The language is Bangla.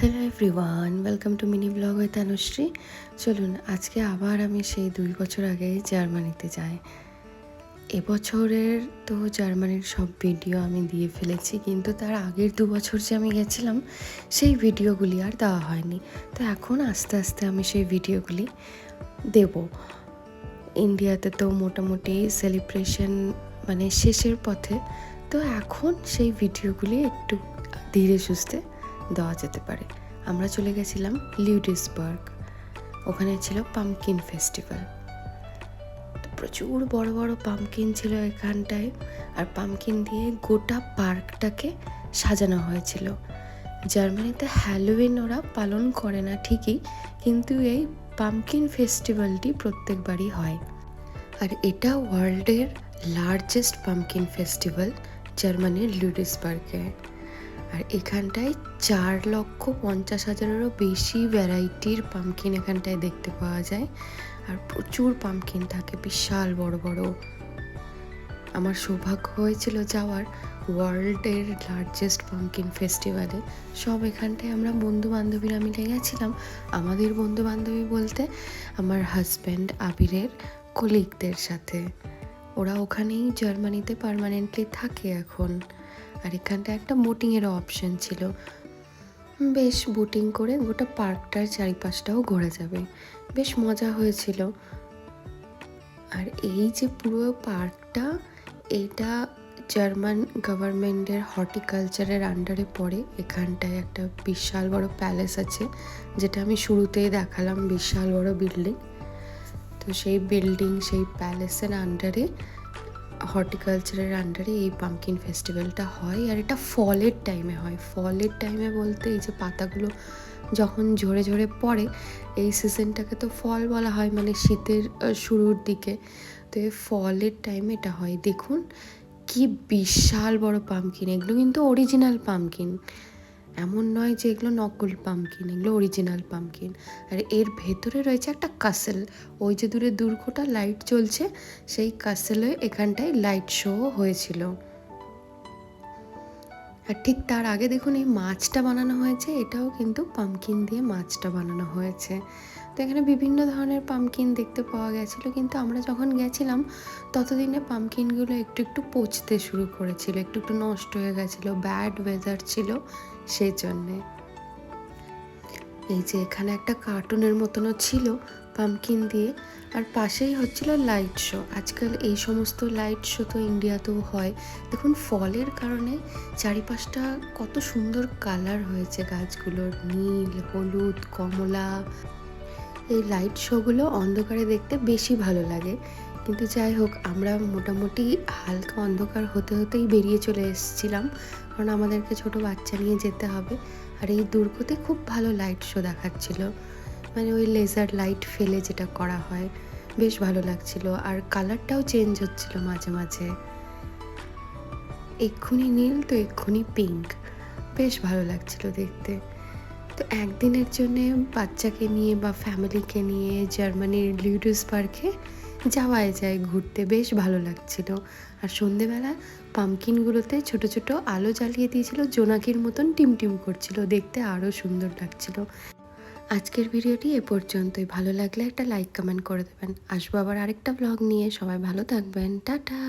Hello everyone welcome to mini blog with Anushree চলুন, আজকে আবার আমি সেই দুই বছর আগে জার্মানিতে যাই। এবছরের তো জার্মানির সব ভিডিও আমি দিয়ে ফেলেছি, কিন্তু তার আগের দু বছর যে আমি গেছিলাম, সেই ভিডিওগুলি আর দেওয়া হয়নি। তো এখন আস্তে আস্তে আমি সেই ভিডিওগুলি দেব। ইন্ডিয়াতে তো মোটামুটি সেলিব্রেশন মানে শেষের পথে, তো এখন সেই ভিডিওগুলি একটু ধীরে সুস্থে দেওয়া যেতে পারে। আমরা চলে গেছিলাম লিউডিসবার্গ। ওখানে ছিল পামকিন ফেস্টিভ্যাল। প্রচুর বড় বড় পামকিন ছিল এখানটায়। আর পামকিন দিয়ে গোটা পার্কটাকে সাজানো হয়েছিল। জার্মানিতে হ্যালোউইন ওরা পালন করে না ঠিকই, কিন্তু এই পামকিন ফেস্টিভ্যালটি প্রত্যেকবারই হয়। আর এটা ওয়ার্ল্ডের লার্জেস্ট পামকিন ফেস্টিভ্যাল জার্মানির লুডিসবার্গে আর এখানটায় চার লক্ষ পঞ্চাশ হাজারেরও বেশি ভ্যারাইটির পামকিন এখানটায় দেখতে পাওয়া যায়। আর প্রচুর পামকিন থাকে, বিশাল বড় বড়। আমার সৌভাগ্য হয়েছিল যাওয়ার ওয়ার্ল্ডের লার্জেস্ট পামকিন ফেস্টিভ্যালে সব এখানটায় আমরা বন্ধু বান্ধবীরা মিলে গেছিলাম। আমাদের বন্ধু বান্ধবী বলতে আমার হাজব্যান্ড আবিরের কলিগদের সাথে। ওরা ওখানেই জার্মানিতে পারমানেন্টলি থাকে এখন। আর এখানটা একটা বোটিংয়েরও অপশন ছিল। বেশ বোটিং করে গোটা পার্কটার চারিপাশটাও ঘোরা যাবে। বেশ মজা হয়েছিল। আর এই যে পুরো পার্কটা এইটা জার্মান গভর্নমেন্টের হর্টিকালচারের আন্ডারে পড়ে। এখানটায় একটা বিশাল বড় প্যালেস আছে, যেটা আমি শুরুতেই দেখালাম, বিশাল বড় বিল্ডিং তো সেই বিল্ডিং সেই প্যালেসের আন্ডারে হর্টিকালচারের আন্ডারে এই পাম্পকিন ফেস্টিভ্যালটা হয়, আর এটা ফলের টাইমে হয়। ফলের টাইমে বলতে এই যে পাতাগুলো যখন ঝরে ঝরে পড়ে, এই সিজনটাকে তো ফল বলা হয় মানে শীতের শুরুর দিকে। তো এই ফলের টাইমে এটা হয়। দেখুন, কি বিশাল বড় পামকিন এগুলো কিন্তু অরিজিনাল পামকিন এমন নয় যে এগুলো নকল পামকিন এগুলো অরিজিনাল পামকিন আর এর ভেতরে রয়েছে একটা কাসেল ওই যে দূরে দুর্গটা লাইট চলছে সেই কাসেলে এখানটায় লাইট শো হয়েছিল। আর ঠিক তার আগে দেখুন এই মাছটা বানানো হয়েছে, এটাও কিন্তু পামকিন দিয়ে মাছটা বানানো হয়েছে। তো এখানে বিভিন্ন ধরনের পামকিন দেখতে পাওয়া গেছিল। কিন্তু আমরা যখন গেছিলাম, ততদিনে পামকিনগুলো একটু একটু পচতে শুরু করেছিল, একটু একটু নষ্ট হয়ে গেছিল ব্যাড ওয়েদার ছিল সেই জন্যে এই যে এখানে একটা কার্টুনের মতনও ছিল পামকিন দিয়ে, আর পাশেই হচ্ছিল লাইট শো আজকাল এই সমস্ত লাইট শো তো ইন্ডিয়াতেও হয়। দেখুন, ফলের কারণে চারিপাশটা কত সুন্দর কালার হয়েছে গাছগুলোর, নীল, হলুদ, কমলা। এই লাইট শোগুলো অন্ধকারে দেখতে বেশি ভালো লাগে। কিন্তু যাই হোক, আমরা মোটামুটি হালকা অন্ধকার হতে হতেই বেরিয়ে চলে এসেছিলাম। কারণ আমাদেরকে ছোট বাচ্চা নিয়ে যেতে হবে। আর এই দুর্গতে খুব ভালো লাইট শো দেখাচ্ছিল। মানে ওই লেজার লাইট ফেলে যেটা করা হয়, বেশ ভালো লাগছিল। আর কালারটাও চেঞ্জ হচ্ছিল মাঝে মাঝে। এক্ষুনি নীল তো এক্ষুনি পিঙ্ক বেশ ভালো লাগছিল দেখতে। তো একদিনের জন্যে বাচ্চাকে নিয়ে বা ফ্যামিলিকে নিয়ে জার্মানির লিউডিস পার্কে যাওয়াই যায়, ঘুরতে বেশ ভালো লাগছিল। আর সন্ধেবেলা পামকিনগুলোতে ছোট ছোট আলো জ্বালিয়ে দিয়েছিল জোনাকির মতন টিমটিম করছিল, দেখতে আরও সুন্দর লাগছিল। আজকের ভিডিওটি এ পর্যন্তই। ভালো লাগলে একটা লাইক, কমেন্ট করে দেবেন। আসব আবার আরেকটা ব্লগ নিয়ে। সবাই ভালো থাকবেন। টাটা!